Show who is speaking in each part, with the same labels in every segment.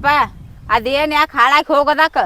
Speaker 1: ಯಪ್ಪ ಅದೇನ್ ಯಾಕೆ ಹಾಳಾಗಿ ಹೋಗೋದಾಕ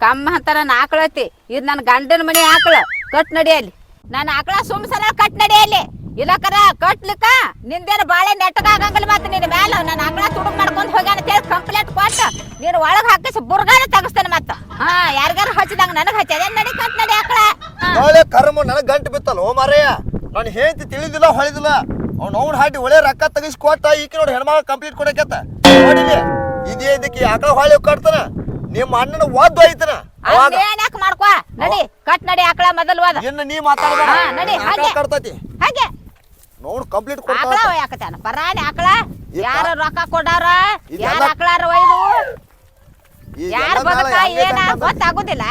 Speaker 1: ಕಮ್ಮ ಅಂತ ನನ್ನ ಆಕಳತಿ ಇದು ನನ್ನ ಗಂಡನ ಮನೆ ಆಕಳ ಕಟ್ ನಡಿಯಲ್ಲಿ ನನ್ನ ಆಕಳ ಸುಮ್ ಸಲ ಕಟ್ ನಡಿಯಲ್ಲಿ ಇಲ್ಲಕರ ಕಟ್ಲಿಕ್ಕ ನಿಂದೇನು ಬಾಳೆ ನೆಟ್ಟಗಾಗಂಗಿಲ್ಲ ಮತ್ತೆ ನಿನ್ನ ಮೇಲೆ ನನ್ನ ಆಕಳ ತುಡುಗ್ ಮಾಡ್ಕೊಂಡು ಹೋಗ್ಯಾನ ಅಂತೇಳಿ ಕಂಪ್ಲೇಂಟ್ ಕೊಟ್ಟು. ನೀನು ಒಳಗೆ ಹಾಕಿಸಿ, ಬುರ್ಗಾನ ತೆಗಿಸ್ತೇನೆ ಮತ್ತೆ. ಹಾ, ಯಾರಿಗಾರು ಹಚ್ಚಿದಂಗ ನನಗೆ ಹಚ್ಚದೆ ನಡಿ ಕಟ್ ನಡಿ ಆಕಳ.
Speaker 2: ನಾಳೆ ಕರ್ಮ ನನಗೆ ಗಂಟು ಬಿತ್ತಲ್ಲ, ಓ ಮಾರಯ್ಯ. ನಾನು ಹೇಳ್ತಿ ತಿಳಿದಿಲ್ಲ, ಹೊಳಿದಿಲ್ಲ. ಅವ್ನು ಅವ್ನು ಹಾಡಿ ಒಳ್ಳೆ ರೊಕ್ಕ ತೆಗಿಸಿ ಕೊಟ್ಟ ಈಕೆ ನೋಡಿ ಹೆಣ್ಮಗ ಕಂಪ್ಲೀಟ್ ಕೊಡಕತ್ತ. ಇದೇ ಇದಕ್ಕೆ ಆಕಳ ಹೊಳೆ ಕಟ್ತಾನ. ನಿಮ್ಮ ಅಣ್ಣನ ಒದ್ದು ಐತನ.
Speaker 1: ಏನ್ ಮಾಡ್ಕೋ? ನಡಿ ಕಟ್ ನಡಿ ಆಕಳ ಮೊದಲು ಹೋದ
Speaker 2: ಇನ್ನು ನೀ ಮಾತಾಡಬೇಡ.
Speaker 1: ಹಾ, ನಡಿ,
Speaker 2: ಆಕಳ
Speaker 1: ಹಾಗೆ.
Speaker 2: ಕಟ್ತತಿ.
Speaker 1: ಹಾಗೆ.
Speaker 2: ನೋಡ್ ಕಂಪ್ಲೀಟ್
Speaker 1: ಆಕಳ
Speaker 2: ಕೊಡ್ತಾವ
Speaker 1: ಒಯ್ಯಾಕತ್ಯಾನ? ಪರಾಣಿ ಆಕಳ? ಯಾರ ರೊಕ್ಕ ಕೊಡಾರ? ಯಾರ ಆಕಳಾರ ಒಯ್ದು? ಯಾರ ಬದುಕ ಏನ? ಗೊತ್ತಾಗೋದಿಲ್ಲ?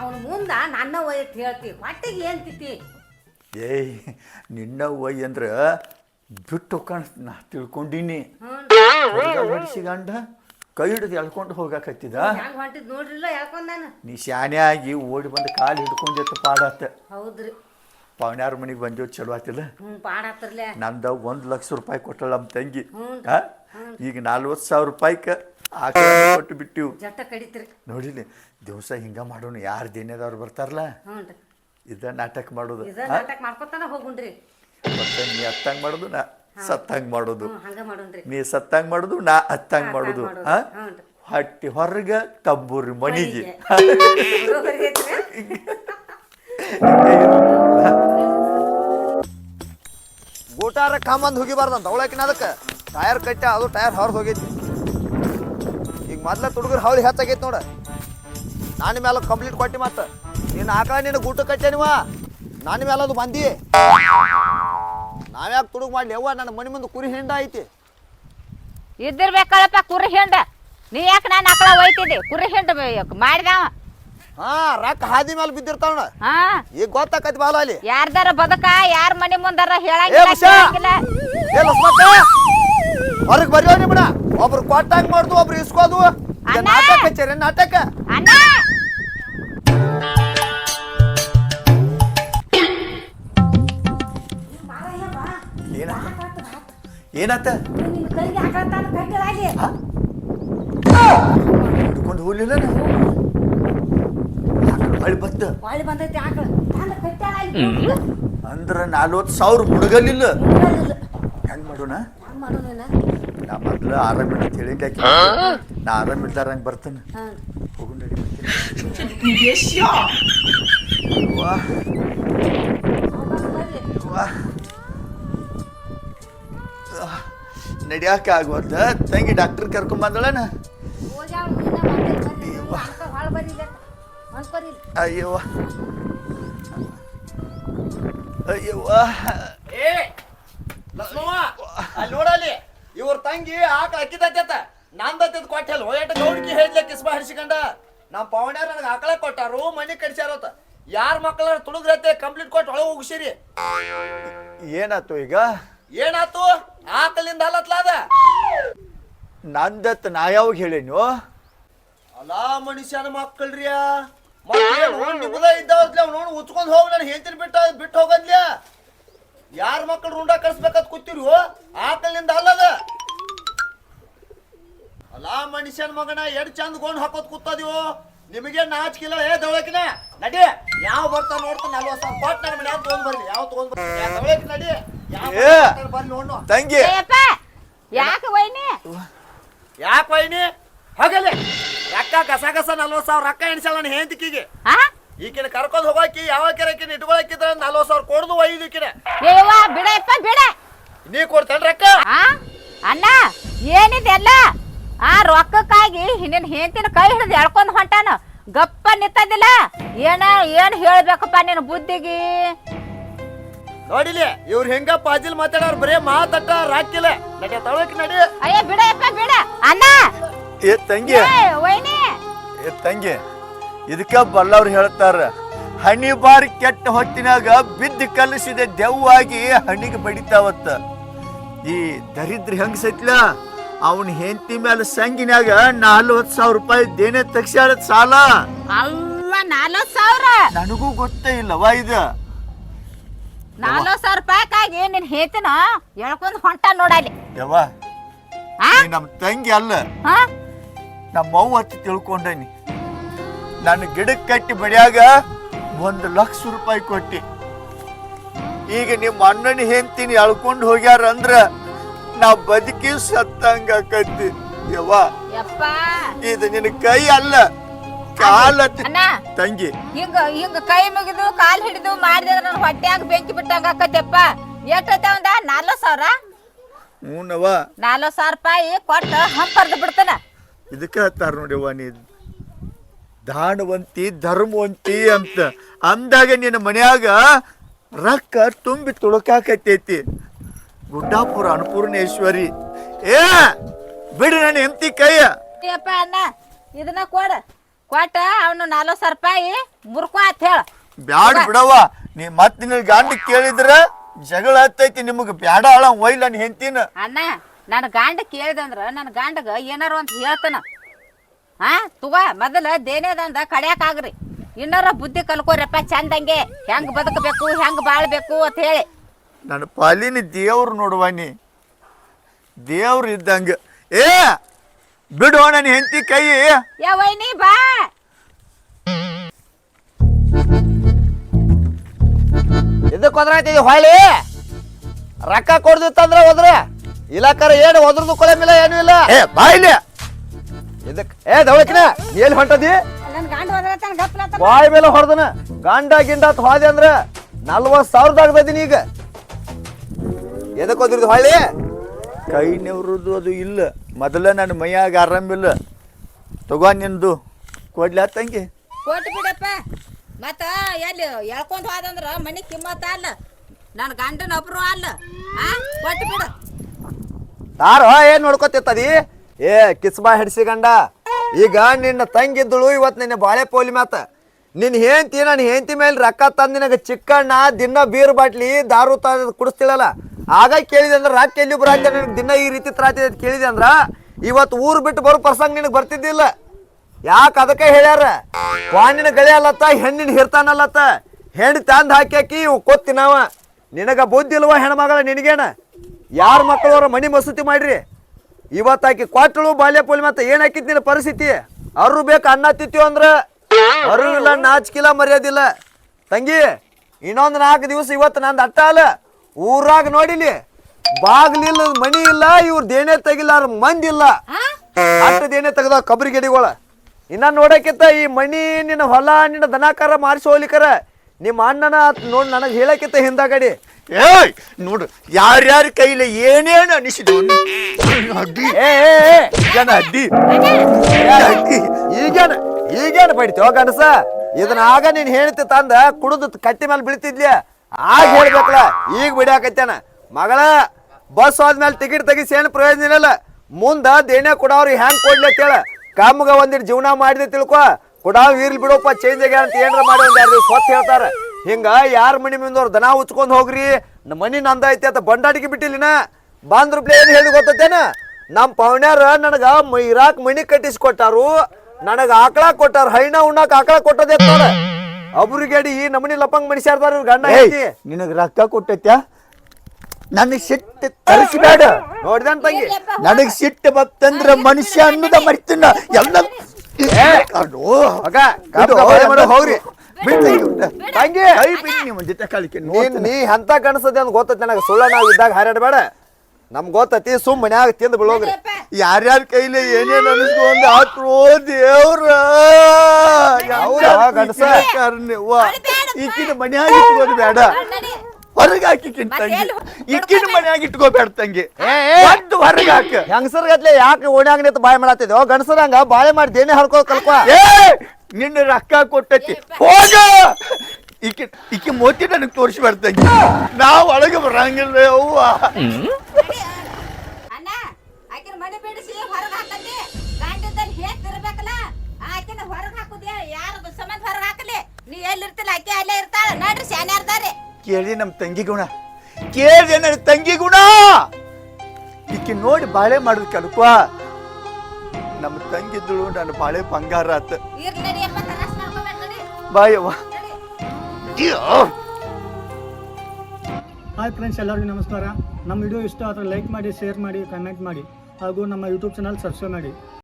Speaker 3: ಅವನ ಮುಂದ ನನ್ನ ಒಯ್ಯತ್ ಹೇಳ್ತಿ. ಹೊಟ್ಟೆಗೆ ಏನ್ ತಿತ್ತಿ
Speaker 4: ಏಯ್ ನಿನ್ನ ಒಯ್ ಅಂದ್ರ ಬಿಟ್ಟು ಕಾಣ ನಾ ತಿಳ್ಕೊಂಡಿನಿ ಹೊಡಿಸಿಗಂಡ ಕೈ ಹಿಡಿದು ಎಳ್ಕೊಂಡು ಹೋಗಾಕತ್ತಿದ. ನೀ ಶಾನೆ ಆಗಿ ಓಡಿ ಬಂದು ಕಾಲು ಹಿಡ್ಕೊಂಡಿತ್ತು ಪಾಡಾತ
Speaker 3: ಹೌದ್ರಿ.
Speaker 4: ಪವನ್ಯಾರ ಮನೆಗೆ ಬಂದಿವ್ ಚಲೋ ಆತಿಲ್ಲ? ನಂದ ಒಂದು ಲಕ್ಷ ರೂಪಾಯಿ ಕೊಟ್ಟಳ ನಮ್ಮ ತಂಗಿ. ಈಗ ನಲ್ವತ್ತು ಸಾವಿರ ರೂಪಾಯಿಕ ಆಕಳ ಕೊಟ್ಟು ಬಿಟ್ಟಿವು. ನೋಡಿಲಿ ದಿವಸ ಹಿಂಗ ಮಾಡೋಣ ಯಾರು ದಿನದವ್ರು ಬರ್ತಾರಲ್ಲ ಇದ ನಾಟಕ ಮಾಡೋದು. ಮತ್ತೆ ನೀ ಅತ್ತಂಗ್ ಮಾಡೋದು ನಾ ಸತ್ತಂಗ್ ಮಾಡೋದು. ನೀ ಸತ್ತಂಗ್ ಮಾಡೋದು ನಾ ಅತ್ತಂಗ್ ಮಾಡೋದು. ಹಟ್ಟಿ ಹೊರಗ ತಬ್ಬೂರಿ ಮನಿಗೆ.
Speaker 2: ಗೋಟಾರ ಕಾಮಂದ್ ಹೋಗಿಬಾರ್ದಂತ ಅವಳಕಿನ ಅದಕ್ಕೆ. ಟಯರ್ ಕಟ್ಟ ಅದು ಟಯರ್ ಹೊರಗೆ ಹೋಗೈತಿ. ಈಗ ಮೊದ್ಲ ತುಡುಗರು ಹೌದು ಹೆಚ್ಚಾಗೈತಿ ನೋಡ. ನಾನು ಮೇಲೆ ಕಂಪ್ಲೀಟ್ ಕೊಟ್ಟಿ ಮತ್ತ. ನೀನು ಆಕಳ ನಿನ್ನ ಗೂಟ ಕಟ್ಟೆ ನೀವ? ನನ್ನ ಮೇಲೆ ಅದು ಬಂದಿ. ನಾವ್ಯಾಕೆ ತುಡುಗ್ ಮಾಡ್ಲಿ? ಅವ್ವ ನನ್ನ ಮನೆ ಮುಂದೆ ಕುರಿ ಹಿಂಡ ಐತಿ.
Speaker 1: ಇದ್ದಿರ್ಬೇಕಲ್ಲಪ್ಪ ಕುರಿ ಹಿಂಡ. ನೀ ಯಾಕೆ ನಾನು ಆಕಳ ಒಯ್ತಿದ್ದೆ? ಕುರಿ ಹಿಂಡ ಮಾಡಿದವ
Speaker 2: ಹಾ ರೊಕ್ಕ ಹಾದಿ ಮೇಲೆ ಬಿದ್ದಿರ್ತಾವ
Speaker 1: ಹಾ.
Speaker 2: ಈಗ ಗೊತ್ತಾಕತಿ ಬಾಲ ಅಲ್ಲಿ.
Speaker 1: ಯಾರ್ದಾರ ಬದಕ ಯಾರ ಮನೆ ಮುಂದಾರ ಹೇಳಂಗಿಲ್ಲ! ಕೇಳಂಗಿಲ್ಲ.
Speaker 2: ಹೊರಗೆ ಬರೆಯೋ ಒಬ್ರು ಕೊಟ್ಟಂಗ್ ಮಾಡುದು ಒಬ್ರು ಇಸ್ಕೋದು.
Speaker 1: ಅಣ್ಣ!
Speaker 2: ನಾಟಕ ನಾಟಕ.
Speaker 1: ಅಣ್ಣ.
Speaker 4: ಏನಾತ ಹಿಡ್ಕೊಂಡು ಹೋಗ್ಲಿಲ್ಲ ಹೊಳಿ ಬತ್ತ? ಅಂದ್ರ ನಲ್ವತ್ತು ಸಾವಿರ ಮುಳುಗಲಿಲ್ಲ ಹೆಂಗ್ ಮಾಡೋಣ?
Speaker 3: ಹಂಗ್ ಮಾಡೋಣ
Speaker 4: ನಾ ಮೊದ್ಲು ಆರಾಮ ಅಂತ ಹೇಳಿ ನಾ ಆರಾಮಿಲ್ದಾರಂಗೆ ಬರ್ತಾನೆ.
Speaker 3: ಹಾಂ.
Speaker 4: ಹೋಗು ನಡಿ ವಾ ನಡಿಯಾಕ ಆಗೋದ ತಂಗಿ ಡಾಕ್ಟರ್ ಕರ್ಕೊಂಡ್ ಬಂದಳನ?
Speaker 3: ಹೊಳ ಬರೀ ಅನ್ಕೋರಿ
Speaker 4: ಅಯ್ಯವ್ವ ಅಯ್ಯವ್ವ
Speaker 2: ಏ ಇವ್ರ ತಂಗಿ ಆಕ ಹಾಕಿದತ್ತ ನಂದತ್ತ ಕೊಟ್ಟಲ್ ಹೋಯಟ ಗೌಡಿಗೆ ಹೇಳ್ಲೆ ಕಿಸ್ಮ ಹರಿಸಿಕೊಂಡ ನಮ್ಮ ಪವಣ್ಯಾರ ನನಗೆ ಆಕಳ ಕೊಟ್ಟಾರು ಮನೆ ಕಡಿಸ್ಯಾರತ್ತ ಯಾರ ಮಕ್ಕಳ ತುಳುಗ್ರತೆ ಕಂಪ್ಲೀಟ್ ಕೊಟ್ಟು ಒಳಗೆ ಹೋಗಿಸಿರಿ.
Speaker 4: ಏನಾತು ಈಗ?
Speaker 2: ಏನಾತು ಆಕಲಿಂದ ಹಲತ್ಲಾದ
Speaker 4: ನಂದತ್ ನಾ ಯಾವಾಗ ಹೇಳೇನು
Speaker 2: ಅಲ್ಲ ಮನುಷ್ಯನ ಮಕ್ಕಳ್ರಿಯ? ನಿಮ್ಮದ ಇದ್ದಾವತ್ಲೆ ನೋಡಿ ಉಚ್ಕೊಂಡ್ ಹೋಗಿ ನಾನು ಹೇಳ್ತೀನಿ ಬಿಟ್ಟ ಬಿಟ್ಟು ಹೋಗದ್ಲ? ಯಾರ ಮಕ್ಕಳು ರುಂಡ ಕಳ್ಸ್ಬೇಕಂತ ಕೂತಿರು ಆಕಲಿಂದ ಅಲ್ಲದ. ಅಲಾ ಮನುಷ್ಯನ ಮಗನ ಎಡ್ ಚಂದ ಗೊಂಡ್ ಹಾಕೋದ್ ಕೂತದಿವು ನಿಮಗೆ ನಾಚಿಕಿಲ್ಲ ಏ ದವಳಕಿನ ನಡಿ. ಯಾವ ಬರ್ತಾ ನೋಡ್ತಾನ ನಲ್ವತ್ತು ಸಾವಿರ ಕೊಟ್ಟು ನನ್ನ ಮನೆ ತಗೊಂಡ್ ಬರ್ಲಿ. ಯಾವ ತಗೊಂಡ್ ಬರ್ಲಿ? ನಡಿ.
Speaker 4: ಏ. ತಂಗಿ.
Speaker 1: ಏಯಪ್ಪ ಯಾಕೆ ವೈನಿ?
Speaker 2: ಯಾಕೆ ವೈನಿ? ಹೋಗಲಿ. ರೊಕ್ಕ ಗಸ ಕಸ ನಲ್ವತ್ತು ಸಾವಿರ ರೊಕ್ಕ ಎಣಿಸಲ್ಲ ನನ್ನ ಹೆಂಡತಿಕಿಗೆ
Speaker 1: ಹಾ
Speaker 2: ಈಕಿನ ಕರ್ಕೊಂಡ್ ಹೋಗಾಕಿ ಯಾವ ಕೆರೆಕಿನ ಇಟ್ಕೊಳಕಿದ್ರ ನಲ್ವತ್ತು ಸಾವಿರ ಕೊಡ್ದು ಒಯ್ದು ಈಕಿನ.
Speaker 1: ಏವ ಬಿಡಪ್ಪ ಬಿಡ.
Speaker 2: ನೀ ಕೊಡ್ತೇನೆ ರೊಕ್ಕ?
Speaker 1: ಆ? ಅಣ್ಣ ಏನಿದೆಲ್ಲ ಆ ರೊಕ್ಕಕ್ಕಾಗಿ ನಿನ್ನ ಹೆಂಡತಿನ ಕೈ ಹಿಡಿದು ಎಳ್ಕೊಂಡು ಹೊಂಟಾನ. ಗಪ್ಪ ನಿತ್ತದಿಲ್ಲ ಏನ ಏನ್ ಹೇಳ್ಬೇಕಪ್ಪ ನಿನ್ನ ಬುದ್ಧಿಗೆ?
Speaker 2: ನೋಡಿಲಿ ಇವ್ರ ಹೆಂಗ ಪಾಜಿಲ್ ಮಾತಾಡೋರ್ ಬರೇ ಮಾತಾಟ ರಾಕಿಲ್ಲ ನಡೆ ತಳಕ್ ನಡಿ.
Speaker 1: ಅಯ್ಯ ಬಿಡಪ್ಪ ಬಿಡ. ಅಣ್ಣ.
Speaker 4: ಏ ತಂಗಿ.
Speaker 1: ಏ ವೈನಿ.
Speaker 4: ಏ ತಂಗಿ ಇದಕ್ಕ ಬಲ್ಲವ್ರು ಹೇಳ್ತಾರ ಹಣಿ ಬಾರಿ ಕೆಟ್ಟ ಹೊತ್ತಿನಾಗ ಬಿದ್ದು ಕಲಿಸಿದ ದೆವ್ವಾಗಿ ಹಣ್ಣಿಗೆ ಬಡಿತಾವತ್ತ. ಈ ದರಿದ್ರ ಹೆಂಗ್ ಸತ್ಲ ಅವನ ಹೆಂಡತಿ ಮೇಲೆ ಸಂಗಿನಾಗ ನಲ್ವತ್ತು ಸಾವಿರ ರೂಪಾಯಿ ದೇನೆ ತಗ್ಸ್ಯಾಳ ಸಾಲ?
Speaker 1: ಅಲ್ಲ ನಾಲ್ವತ್ತು ಸಾವಿರ.
Speaker 4: ನನಗೂ ಗೊತ್ತೇ ಇಲ್ಲವಾ ಇದು.
Speaker 1: ನಾಲ್ವತ್ತು ಸಾವಿರ ರೂಪಾಯಿಗಾಗಿ ನಿನ್ನ ಹೇತಿನ ಎಳ್ಕೊಂಡ್ ಹೊಂಟ ನೋಡಲಿ
Speaker 4: ಯವ್ವ
Speaker 1: ಆ?
Speaker 4: ನೀ ನಮ್ಮ ತಂಗಿ ಅಲ್ಲ.
Speaker 1: ಹಾ
Speaker 4: ನಮ್ಮ ಅವ್ವ ಹಚ್ಚಿ ತಿಳ್ಕೊಂಡನಿ. ನನ್ನ ಗಿಡಕ್ಕೆ ಕಟ್ಟಿ ಬಡಿಯಾಗ ಒಂದು ಲಕ್ಷ ರೂಪಾಯಿ ಕೊಟ್ಟಿ. ಈಗ ನಿಮ್ಮ ಅಣ್ಣನ ಹೆಂಡ್ತಿನಿ ಎಳ್ಕೊಂಡು ಹೋಗ್ಯಾರ ಅಂದ್ರ ನಾ ಬದುಕಿ ಸತ್ತಂಗ ಆಕತಿ ಯವ್ವ
Speaker 1: ಯಪ್ಪ.
Speaker 4: ಇದು ನಿನ್ನ ಕೈ ಅಲ್ಲ. ಕಾಲ
Speaker 1: ಅಣ್ಣ
Speaker 4: ತಂಗಿ.
Speaker 1: ಹಿಂಗ ಹಿಂಗ ಕೈ ಮುಗಿದು ಕಾಲ್ ಹಿಡಿದು ಮಾಡಿದ್ರೆ ನನ್ನ ಹೊಟ್ಯಾಗ ಬೆಂಕಿ ಬಿಟ್ಟಂಗ ಆಕತ್ತಪ್ಪ. ಎಷ್ಟೈತೆ ಒಂದ ನಾಲ್ಕು ಸಾವಿರ?
Speaker 4: ಹ್ಞೂನವ್ವ
Speaker 1: ನಾಲ್ಕು ಸಾವಿರ ರೂಪಾಯಿ ಕೊಟ್ಟು ಹಂಪರ್ದು ಬಿಡ್ತಾನ.
Speaker 4: ಇದಕ್ಕೆ ಹತ್ತಾರ ನೋಡಿವ್ವ ನೀ ದಾನವಂತಿ ಧರ್ಮವಂತಿ ಅಂತ. ಅಂದಾಗ ನಿನ್ನ ಮನ್ಯಾಗ ರೊಕ್ಕ ತುಂಬಿ ತುಳುಕಾಕತ್ತೈತಿ ಗುಡ್ಡಾಪುರ ಅನ್ನಪೂರ್ಣೇಶ್ವರಿ. ಏ ಬಿಡಿ ನನ್ನ ಹೆಂಡತಿ ಕೈಯ.
Speaker 1: ಅಣ್ಣ ಇದನ್ನ ಕೊಡ. ಕೊಟ್ಟ ಅವನು ನಾಲ್ಕು ಸಾವಿರ ರೂಪಾಯಿ ಮುರ್ಕೋ ಅಂತ ಹೇಳ.
Speaker 4: ಬ್ಯಾಡ ಬಿಡವ್ವ. ನೀ ಮತ್ ನಿನ್ನ ಗಂಡ ಕೇಳಿದ್ರ ಜಗಳ ಹತ್ತೈತಿ ನಿಮಗ ಬ್ಯಾಡ ಅಳ ಒಯ್ಲ ನೀ ಹೆಂಡತಿನ.
Speaker 1: ಅಣ್ಣ ನನ್ನ ಗಂಡ ಕೇಳಿದಂದ್ರ ನನ್ನ ಗಂಡಗ ಏನಾರು ಅಂತ ಹೇಳ್ತಾನ. ಹಾ ತಗೋ ಮೊದಲ ದೇನೇದಂದ ಕಡ್ಯಾಕಾಗ್ರಿ. ಇನ್ನಾರ ಬುದ್ಧಿ ಕಲ್ಕೋರಪ್ಪ ಚಂದಂಗೆ ಹೆಂಗ್ ಬದುಕಬೇಕು ಹೆಂಗ್ ಬಾಳ್ಬೇಕು ಅಂತ ಹೇಳಿ.
Speaker 4: ನನ್ನ ಪಾಲಿನ ದೇವ್ರು ನೋಡುವ ನೀ. ದೇವ್ರು ಇದ್ದಂಗ. ಏ ಬಿಡು ನನ್ನ ಹೆಂಡತಿ ಕೈ.
Speaker 1: ಯಾವೈನಿ ಬಾ.
Speaker 2: ಇದಕ್ಕೆ ಹೋದ್ರಾಯ್ತಿದ್ವಿ ಹೊಳ್ಳಿ ರೊಕ್ಕ ಕೊಡ್ದಿತ್ತಂದ್ರೆ ಹೋದ್ರೆ ಇಲಾಖರ ಏನು ಒದ್ರದು ಕೊಡಮಿಲ್ಲ ಏನೂ ಇಲ್ಲ.
Speaker 4: ಏ ಬಾಯ್ಲೆ
Speaker 2: ಇದಕ್ಕೆ ಏ ದವಳಕಿನ ಎಲ್ಲಿ ಹೊಂಟದಿ?
Speaker 3: ನನ್ನ ಗಂಡ
Speaker 2: ಬಾಯಿ ಮೇಲೆ ಹೊಡೆದನ. ಗಂಡ ಗಿಂಡ ಅಂತ ಹೋದೆ ಅಂದ್ರೆ ನಲ್ವತ್ತು ಸಾವಿರದ ಆಗದೀನಿ ಈಗ ಎದಕ್ಕೆ ಹೋದ್ರಿದ್ ಹೊಳಿ
Speaker 4: ಕೈ ನೆವ್ರದು ಅದು ಇಲ್ಲ. ಮೊದಲ ನನ್ನ ಮೈಯಾಗ ಆರಾಮಿಲ್ಲ ತಗೋ ನಿಂದು. ಕೊಡ್ಲಾ ತಂಗಿ.
Speaker 1: ಕೊಟ್ಟು ಬಿಡಪ್ಪ. ಮತ್ತ ಎಲ್ಲಿ ಹೇಳ್ಕೊಂತ ಹೋದಂದ್ರ ಮನಿ ಕಿಮ್ಮತ್ತ ಅಲ್ಲ. ನನ್ನ ಗಂಡನ ಒಬ್ರು ಅಲ್ಲ. ಆ ಕೊಟ್ಟು ಬಿಡು.
Speaker 2: ಯಾರೋ ಏನ್ ನೋಡ್ಕೊತಿತ್ತದಿ? ಏ ಕಿಸ್ಬಾ ಹಿಡ್ಸಿಗಂಡ ಈಗ ನಿನ್ನ ತಂಗಿದ್ದಳು ಇವತ್ತು ನಿನ್ನ ಬಾಳೆ ಪೋಲಿ ಮಾತ. ನಿನ್ನ ಹೆಂಡತಿ ನನ್ನ ಹೆಂಡತಿ ಮೇಲೆ ರೊಕ್ಕ ತಂದು ನಿನಗ ಚಿಕ್ಕಣ್ಣ ದಿನ ಬೀರ್ ಬಾಟ್ಲಿ ದಾರು ತ ಕುಡಿಸ್ತಿಳಲ್ಲ. ಆಗ ಕೇಳಿದೆ ಅಂದ್ರೆ ರಾತ್ರಿ ಎಲ್ಲಿ ಬರಾಕ ನಿನಗೆ ದಿನ ಈ ರೀತಿ ತ್ರಾತಿ ಅಂತ ಕೇಳಿದೆ ಅಂದ್ರ ಇವತ್ತು ಊರು ಬಿಟ್ಟು ಬರೋ ಪ್ರಸಂಗ ನಿನಗೆ ಬರ್ತಿದ್ದಿಲ್ಲ. ಯಾಕೆ ಅದಕ್ಕೆ ಹೇಳ್ಯಾರ? ಪಾಣಿನ ಗಳೆ ಅಲ್ಲತ್ತ, ಹೆಣ್ಣಿನ ಹಿರ್ತಾನಲ್ಲತ್ತ ಹೆಣ್ಣು ತಂದು ಹಾಕಿ ಇವು ಕೊತ್ತಿನವ ನಿನಗ ಬುದ್ಧಿ ಇಲ್ವ ಹೆಣ್ಮಗಳ ನಿನಗೇನ? ಯಾರ ಮಕ್ಕಳವ್ರ ಮನಿ ಮಸೂತಿ ಮಾಡ್ರಿ? ಇವತ್ತಾಕಿ ಕೊಟ್ಟಳು ಬಾಲ್ಯ ಪೋಲಿ ಮತ್ತೆ ಏನ್ ನಿನ್ನ ಪರಿಸ್ಥಿತಿ? ಅವ್ರು ಬೇಕು ಅನ್ನ ತಿತ್ತೀವಿ ಅಂದ್ರ? ಅವರು ಇಲ್ಲ ನಾಚಿಕಿಲ್ಲ ಮರ್ಯಾದಿಲ್ಲ. ತಂಗಿ, ಇನ್ನೊಂದು ನಾಲ್ಕು ದಿವಸ ಇವತ್ತು ನಂದು ಅಟ್ಟ ಅಲ್ಲ. ಊರಾಗ ನೋಡಿಲಿ ಬಾಗ್ಲಿಲ್ಲ ಮನಿ ಇಲ್ಲ ಇವ್ರ ದೇಣೆ ತೆಗಿಲಾರ ಮಂದಿಲ್ಲ ಇಲ್ಲ. ಅಟ್ಟ ದೇಣೆ ತೆಗ್ದ ಕಬ್ರಿ ಗಿಡಿಗಳ. ಇನ್ನ ನೋಡಕ್ಕಿಂತ ಈ ಮನಿ ನಿನ್ನ ಹೊಲ ನಿನ್ನ ದನಕಾರ ಮಾರಿಸಿ ಹೋಗ್ಲಿಕ್ಕರ ನಿಮ್ಮ ಅಣ್ಣನ ನೋಡಿ ನನಗೆ ಹೇಳಕ್ಕಿಂತ ಹಿಂದಾಗಡಿ.
Speaker 4: ಏಯ್ ನೋಡು ಯಾರ್ಯಾರ ಕೈಲಿ ಏನೇನು ಅನಿಸಿದ ಅಡ್ಡಿ?
Speaker 2: ಏ
Speaker 4: ಜನ ಅಡ್ಡಿ? ಅಡ್ಡಿ?
Speaker 2: ಈಗೇನ ಈಗೇನ ಬಡಿತೀವ ಗಣಸ ಇದನ್ನ ಆಗ ನೀನ್ ಹೇಳ್ತಿ ತಂದ ಕುಡಿದು ಕಟ್ಟಿ ಮೇಲೆ ಬೀಳ್ತಿದ್ಲಿ ಆಗ ಹೇಳ್ಬೇಕಲ್ಲ, ಈಗ ಬಿಡಾಕತ್ತೇನ ಮಗಳ ಬಸ್ ಹೋದ್ಮೇಲೆ ಟಿಕೆಟ್ ತೆಗಿಸಿ ಏನು ಪ್ರಯೋಜನ ಇಲ್ಲ. ಮುಂದ ದೇಣ್ಯ ಕೊಡವ್ರಿಗೆ ಹ್ಯಾಂಗ್ ಕೊಡ್ಲಿ ಕೇಳ. ಕಮ್ಗ ಒಂದಿಟ್ಟು ಜೀವನ ಮಾಡಿದೆ ತಿಳ್ಕೊ. ಕೊಡಾವ್ ಇರ್ಲಿ ಬಿಡಪ್ಪ ಚೇಂಜ್ ಆಗ್ಯ ಅಂತ ಏನ್ರ ಮಾಡಿ ಒಂದ್ ಎರಡು ಸ್ವತ್ತು ಹೇಳ್ತಾರ. ಹಿಂಗ ಯಾರ ಮನಿ ಮುಂದವ್ರು ದನ ಉಚ್ಕೊಂಡ್ ಹೋಗ್ರಿ. ಮನಿ ನಂದ ಐತಿ ಅಂತ ಬಂಡಾಟಿಗೆ ಬಿಟ್ಟಿಲ್ಲಿನ. ಬಂದ್ರ ಏನ್ ಹೇಳಿ ಗೊತ್ತೇನ ನಮ್ಮ ಪವನ್ಯಾರ ನನಗ ಮಣಿ ಕಟ್ಟಿಸಿ ಕೊಟ್ಟಾರು. ನನಗ ಆಕಳ ಕೊಟ್ಟಾರ, ಹೈನ ಉಣ್ಣಾಕ ಆಕಳ ಕೊಟ್ಟದೆ ಒಬ್ರಿಗೇಡಿ ಈ ನಮನಿ ಲಪಂಗ್ ಮನುಷ್ಯರ್ದಾರ ಇವ್ರ ಗಂಡ ಐತಿ.
Speaker 4: ನಿನಗೆ ರೊಕ್ಕ ಕೊಟ್ಟೈತ್ಯಾ? ನನಗೆ ಸಿಟ್ಟ ತರಿಸ್ಬೇಡ
Speaker 2: ನೋಡ್ದೇನ್ ತಂಗಿ.
Speaker 4: ನನಗೆ ಸಿಟ್ಟು ಬತ್ತಂದ್ರ ಮನುಷ್ಯ ಅನ್ನೋದ ಮರಿತಿನ ಎಲ್ಲ
Speaker 2: ಹೋಗ್ರಿ. ತಂಗಿ
Speaker 4: ಕೈ ಬಿಟ್ಟು ನಿಮ್ಮ ಜೊತೆ ಕಲಿಕೆ
Speaker 2: ನೀನ್ ನೀ ಎಂತ ಕಣಸದೆ ಅಂತ ಗೊತ್ತೈತಿ ನನಗೆ. ಸುಳ್ಳ ನಾವು ಇದ್ದಾಗ ಹಾರಾಡಬೇಡ. ನಮ್ಗೆ ಗೊತ್ತತಿ ಸುಮ್ ಮನ್ಯಾಗ ತಿಂದು ಬಿಳೋಗ್ರಿ
Speaker 4: ಯಾರ್ಯಾರ ಕೈಲಿ ಏನೇನು ಅನಿಸ್ಕೊಂಡ್ ಆತ್ರೋ ದೇವ್ರ.
Speaker 2: ಗಂಡ್ಸ?
Speaker 4: ಈಕಿನ ಮನ್ಯಾಗ ಇಟ್ಕೋದು ಬೇಡ. ಹೊರಗೆ
Speaker 1: ಮತ್ತೆ
Speaker 4: ತಂಗಿ ಈಕಿನ ಮನ್ಯಾಗ ಇಟ್ಕೋಬೇಡ ತಂಗಿ. ಒದ್ದು ಹೊರಗೆ ಹಾಕ.
Speaker 2: ಹೆಂಗಸರ್ಗತ್ಲೆ ಯಾಕೆ ಓಣ್ಯಾಗ ನಿಂತು ಬಾಳೆ ಮಾಡತ್ತಿದ್ಯೋ ಗಂಡಸರಂಗ ಬಾಳೆ ಮಾಡಿ ದೇನೆ ಹರ್ಕೋ ಕಲ್ಕೋ.
Speaker 4: ಏ ನಿನ್ನ ರೊಕ್ಕ ಕೊಟ್ಟತಿ. ಹೋಗ. ಈಕಿ ಈಕಿ ಮೋತಿ ನನಗೆ ತೋರಿಸಿ ಬರ್ತಂಗಿ. ನಾವು ಒಳಗೆ ಬರಂಗಿಲ್ಲ ಅವ್ವ.
Speaker 1: ನೀ ಎಲ್ಲಿರ್ತಿಲ್ಲ? ಆಕೆ ಅಲ್ಲೇ ಇರ್ತಾಳ. ನೋಡ್ರಿ ಶಾನ್ಯಾರ್ದಾರಿ
Speaker 4: ಕೇಳಿ ನಮ್ಮ ತಂಗಿ ಗುಣ. ಕೇಳಿ ನನ್ನ ತಂಗಿ ಗುಣ. ಈಕಿ ನೋಡಿ ಬಾಳೆ ಮಾಡೋದು ಕಲ್ಕೋ ನಮ್ಮ ತಂಗಿದ್ದಳು ನನ್ನ ಬಾಳೆ ಬಂಗಾರ ಆತ.
Speaker 1: ಇರ್ಲಿ ನಡಿಯಪ್ಪ ತರಾಸ್ ಮಾಡ್ಕೋಬೇಡ ನಡಿ.
Speaker 4: ಬಾಯವ್ವ
Speaker 5: ಹಾಯ್ ಫ್ರೆಂಡ್ಸ್ ಎಲ್ಲರಿಗೂ ನಮಸ್ಕಾರ. ನಮ್ಮ ವಿಡಿಯೋ ಇಷ್ಟ ಆದರೆ ಲೈಕ್ ಮಾಡಿ ಶೇರ್ ಮಾಡಿ ಕಮೆಂಟ್ ಮಾಡಿ. ಹಾಗೂ ನಮ್ಮ ಯೂಟ್ಯೂಬ್ ಚಾನಲ್ ಸಬ್ಸ್ಕ್ರೈಬ್ ಮಾಡಿ.